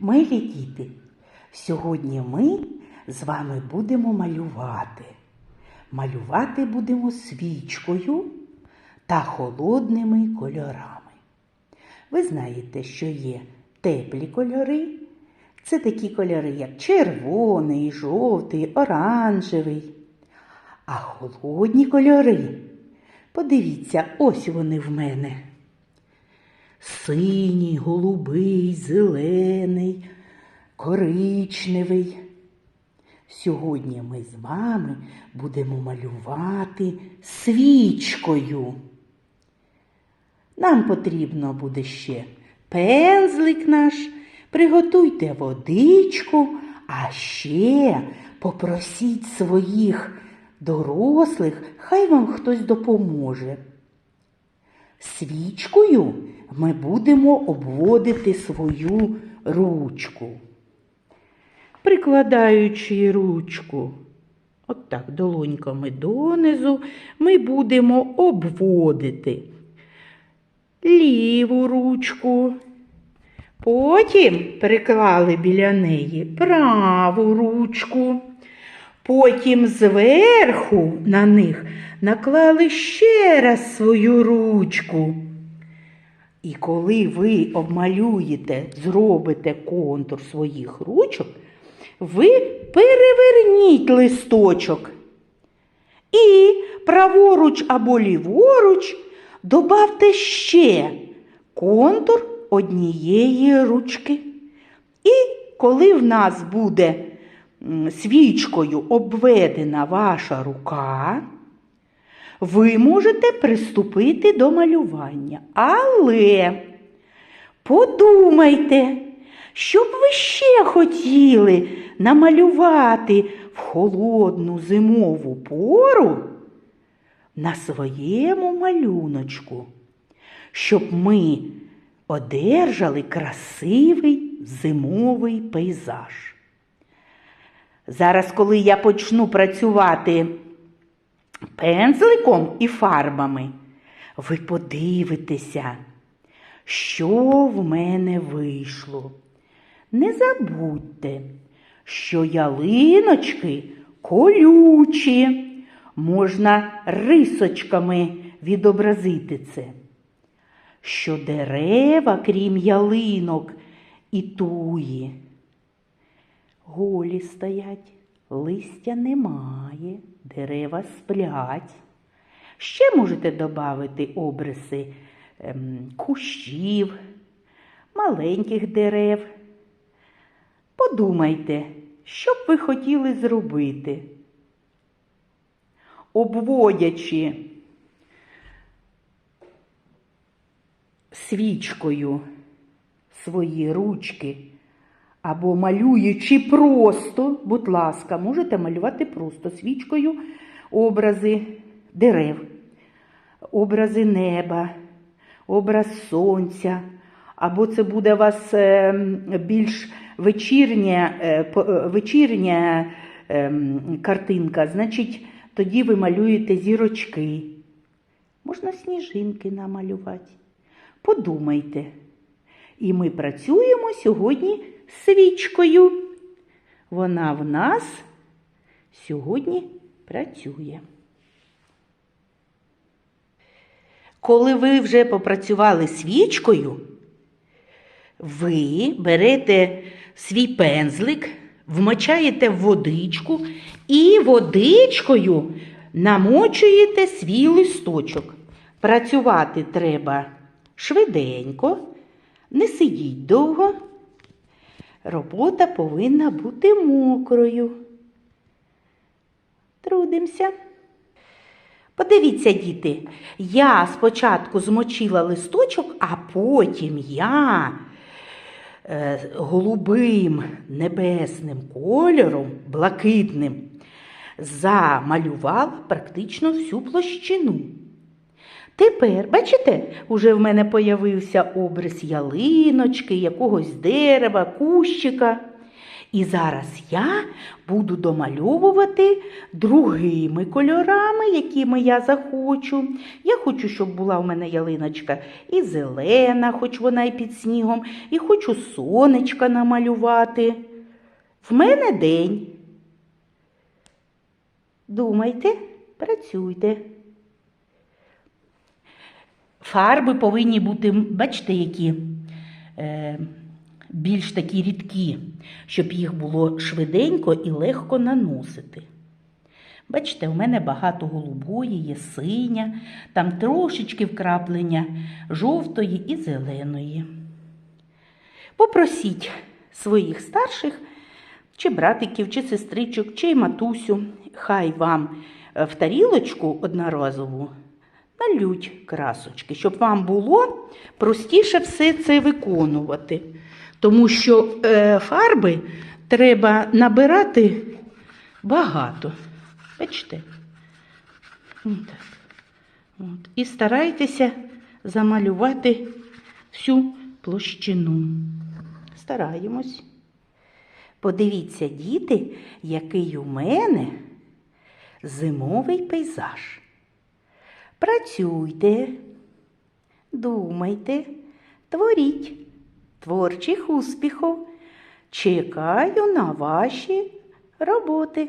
Милі діти, сьогодні ми з вами будемо малювати. Малювати будемо свічкою та холодними кольорами. Ви знаєте, що є теплі кольори. Це такі кольори, як червоний, жовтий, оранжевий. А холодні кольори. Подивіться, ось вони в мене. Синій, голубий, зелений, коричневий. Сьогодні ми з вами будемо малювати свічкою. Нам потрібно буде ще пензлик наш, приготуйте водичку, а ще попросіть своїх дорослих, хай вам хтось допоможе. Свічкою ми будемо обводити свою ручку. Прикладаючи ручку, отак долоньками донизу, ми будемо обводити ліву ручку. Потім приклали біля неї праву ручку. Потім зверху на них наклали ще раз свою ручку. І коли ви обмалюєте, зробите контур своїх ручок, ви переверніть листочок. І праворуч або ліворуч добавте ще контур однієї ручки. І коли в нас буде свічкою обведена ваша рука, ви можете приступити до малювання. Але подумайте, що б ви ще хотіли намалювати в холодну зимову пору на своєму малюночку, щоб ми одержали красивий зимовий пейзаж. Зараз, коли я почну працювати пензликом і фарбами, ви подивитеся, що в мене вийшло. Не забудьте, що ялиночки колючі, можна рисочками відобразити це. Що дерева, крім ялинок і туї, голі стоять, листя немає, дерева сплять. Ще можете додати обриси ем, кущів, маленьких дерев. Подумайте, що б ви хотіли зробити, обводячи свічкою свої ручки або малюючи просто, будь ласка, можете малювати просто свічкою образи дерев, образи неба, образ сонця, або це буде у вас е, більш вечірня, е, е, вечірня картинка, значить, тоді ви малюєте зірочки. Можна сніжинки намалювати. Подумайте. І ми працюємо сьогодні свічкою. Вона в нас сьогодні працює. Коли ви вже попрацювали свічкою, ви берете свій пензлик, вмочаєте в водичку і водичкою намочуєте свій листочок. Працювати треба швиденько, не сидіть довго. Робота повинна бути мокрою. Трудимося. Подивіться, діти, я спочатку змочила листочок, а потім я е, голубим небесним кольором, блакитним, замалювала практично всю площину. Тепер, бачите, уже в мене появився обрис ялиночки, якогось дерева, кущика. І зараз я буду домальовувати другими кольорами, якими я захочу. Я хочу, щоб була в мене ялиночка і зелена, хоч вона і під снігом, і хочу сонечка намалювати. В мене день. Думайте, працюйте. Фарби повинні бути, бачите, які е, більш такі рідкі, щоб їх було швиденько і легко наносити. Бачите, у мене багато голубої, є синя, там трошечки вкраплення жовтої і зеленої. Попросіть своїх старших, чи братиків, чи сестричок, чи матусю, хай вам е, в тарілочку одноразову налють красочки, щоб вам було простіше все це виконувати. Тому що е, фарби треба набирати багато. Бачите? Отак. От. І старайтеся замалювати всю площину. Стараємось. Подивіться, діти, який у мене зимовий пейзаж. Працюйте, думайте, творіть творчих успіхів. Чекаю на ваші роботи.